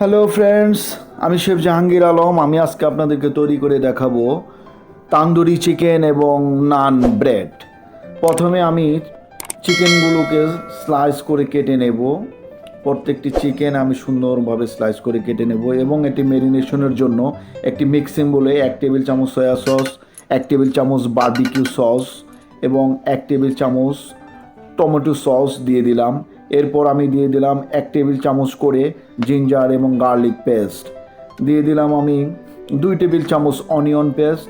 Hello friends আমি chef Jahangir Alam. আমি আজকে আপনাদেরকে তৈরি করে দেখাবো তান্দুরি চিকেন এবং নান ব্রেড প্রথমে আমি চিকেনগুলোকে স্লাইস করে কেটে নেব। প্রত্যেকটি চিকেন আমি সুন্দরভাবে স্লাইস করে কেটে নেব এবং এটি মেরিনেশনের জন্য একটি মিক্সিং বলে এক টেবিল চামচ সয়া সস এক টেবিল চামচ বার্বিকিউ সস এবং এক টেবিল চামচ টমেটো সস দিয়ে দিলাম। এরপর আমি দিয়ে দিলাম এক টেবিল চামচ করে জিঞ্জার এবং গার্লিক পেস্ট। দিয়ে দিলাম আমি দুই টেবিল চামচ অনিয়ন পেস্ট।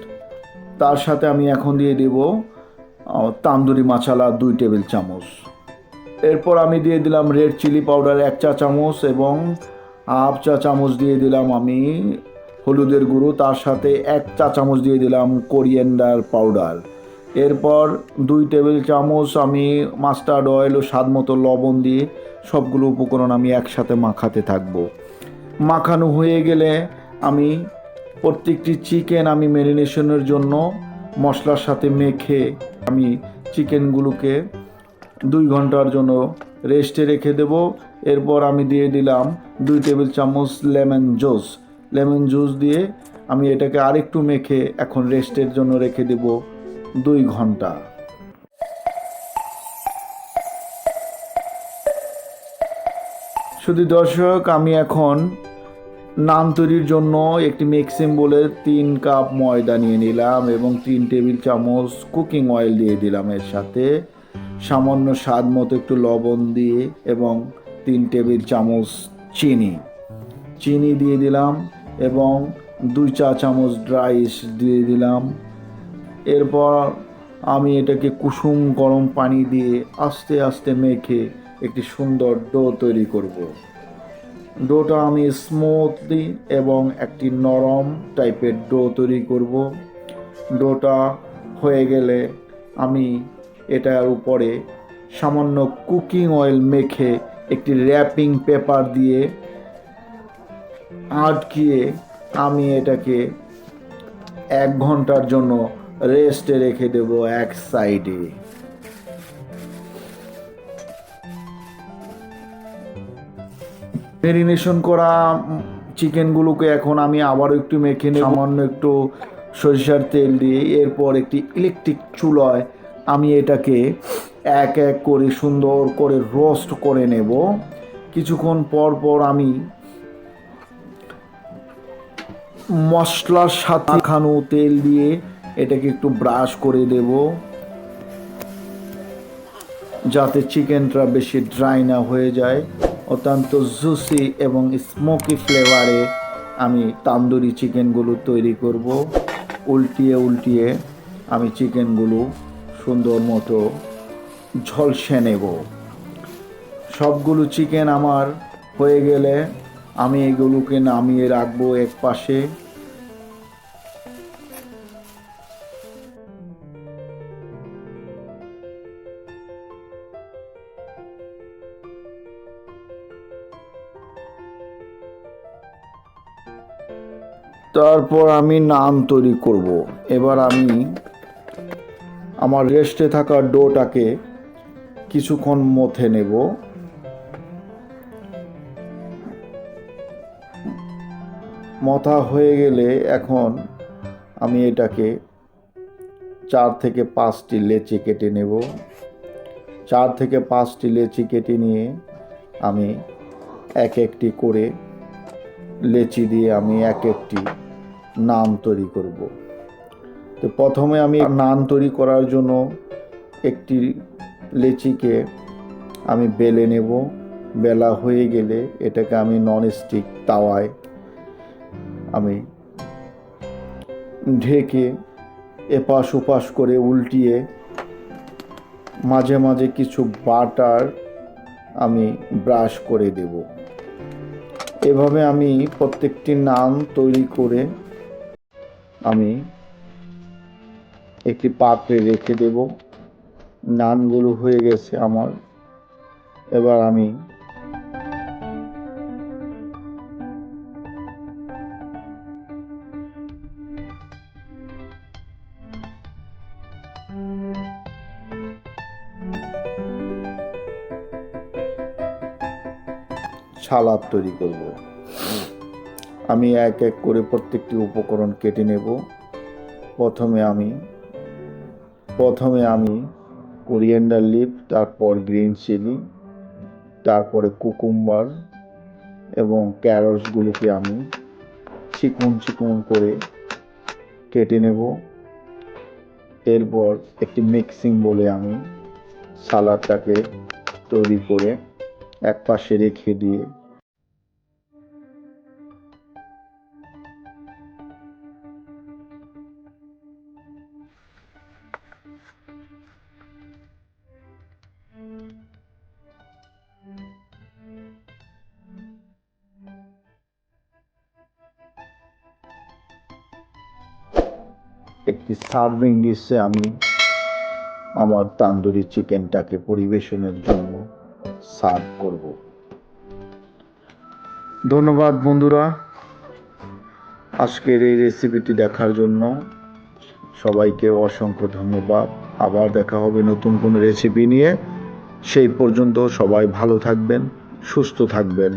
তার সাথে আমি এখন দিয়ে দেব তান্দুরি মাছালা দুই টেবিল চামচ। এরপর আমি দিয়ে দিলাম রেড চিলি পাউডার এক চা চামচ এবং হাফ চা চামচ দিয়ে দিলাম আমি হলুদের গুঁড়ো। তার সাথে এক চা চামচ দিয়ে দিলাম কোরিয়েন্ডার পাউডার। এরপর দুই টেবিল চামচ আমি মাস্টার্ড অয়েল ও স্বাদ মতো লবণ দিয়ে সবগুলো উপকরণ আমি একসাথে মাখাতে থাকব। মাখানো হয়ে গেলে আমি প্রত্যেকটি চিকেন আমি ম্যারিনেশনের জন্য মশলার সাথে মেখে আমি চিকেনগুলোকে দুই ঘণ্টার জন্য রেস্টে রেখে দেব। এরপর আমি দিয়ে দিলাম দুই টেবিল চামচ লেমন জুস। লেমন জুস দিয়ে আমি এটাকে আরেকটু মেখে এখন রেস্টের জন্য রেখে দেব। দুই ঘণ্টা। শুধু দর্শক, আমি এখন নান তৈরির জন্য একটি মিক্সিং বলে তিন কাপ ময়দা নিয়ে নিলাম এবং তিন টেবিল চামচ কুকিং অয়েল দিয়ে দিলাম এর সাথে। সামান্য স্বাদ মতো একটু লবণ দিয়ে এবং তিন টেবিল চামচ চিনি। চিনি দিয়ে দিলাম এবং দুই চা চামচ ড্রাইস দিয়ে দিলাম। এরপর আমি এটাকে কুসুম গরম পানি দিয়ে আস্তে আস্তে মেখে একটি সুন্দর ডো তৈরি করব। ডোটা আমি স্মুথলি এবং একটি নরম টাইপের ডো তৈরি করব। ডোটা হয়ে গেলে আমি এটার উপরে সামান্য কুকিং অয়েল মেখে একটি র্যাপিং পেপার দিয়ে আটকিয়ে আমি এটাকে এক ঘণ্টার জন্য রেস্টে রেখে দেব এক সাইডে। মেরিনেশন করা চিকেনগুলোকে এখন আমি আবারও একটু মেখে নেব। সামান্য একটু সরিষার তেল দিয়ে, এরপর একটি ইলেকট্রিক চুলায় আমি এটাকে এক এক করে সুন্দর করে রোস্ট করে নেব। কিছুক্ষণ পর পর আমি মশলার সাথে খানো তেল দিয়ে এটাকে একটু ব্রাশ করে দেব। যাতে চিকেনটা বেশি ড্রাই না হয়ে যায়। অত্যন্ত জুসি এবং স্মোকি ফ্লেভারে আমি তান্দুরি চিকেনগুলো তৈরি করব। উল্টিয়ে উল্টিয়ে আমি চিকেনগুলো সুন্দর মতো ঝলসে নেব। সবগুলো চিকেন আমার হয়ে গেলে আমি এগুলোকে নামিয়ে রাখব এক পাশে তারপর আমি নান তৈরি করব। এবার আমি আমার রেস্টে থাকা ডোটাকে কিছুক্ষণ মথে নেব। মথা হয়ে গেলে এখন আমি এটাকে চার থেকে পাঁচটি লেচি কেটে নেব। চার থেকে পাঁচটি লেচি কেটে নিয়ে আমি এক একটি করে লেচি দিয়ে আমি এক একটি নান তৈরি করব। তো প্রথমে আমি নান তৈরি করার জন্য একটি লেচিকে আমি বেলে নেব। বেলা হয়ে গেলে এটাকে আমি নন স্টিক তাওয়ায় আমি ঢেকে এপাশ ওপাশ করে উল্টিয়ে মাঝে মাঝে কিছু বাটার আমি ব্রাশ করে দেব। এভাবে আমি প্রত্যেকটি নান তৈরি করে আমি একটি পাত্রে রেখে দেব। নানগুলো হয়ে গেছে আমার। এবার আমি সালাদ তৈরি করব। আমি এক এক করে প্রত্যেকটি উপকরণ কেটে নেব। প্রথমে আমি প্রথমে আমি কোরিয়েন্ডার লিপ তারপর গ্রিন চিলি তারপরে কুকুম্বার এবং ক্যারটসগুলোকে আমি চিকুন চিকুন করে কেটে নেব। এরপর একটি মিক্সিং বলে আমি সালাডটাকে তৈরি করে এক পাশে রেখে দিয়ে একটি সার্ভিং ডিশে আমি আমার তান্দুরি চিকেনটাকে পরিবেশনের জন্য সার্ভ করব। ধন্যবাদ বন্ধুরা। আজকের এই রেসিপিটি দেখার জন্য সবাইকে অসংখ্য ধন্যবাদ। আবার দেখা হবে নতুন কোনো রেসিপি নিয়ে। সেই পর্যন্ত সবাই ভালো থাকবেন, সুস্থ থাকবেন।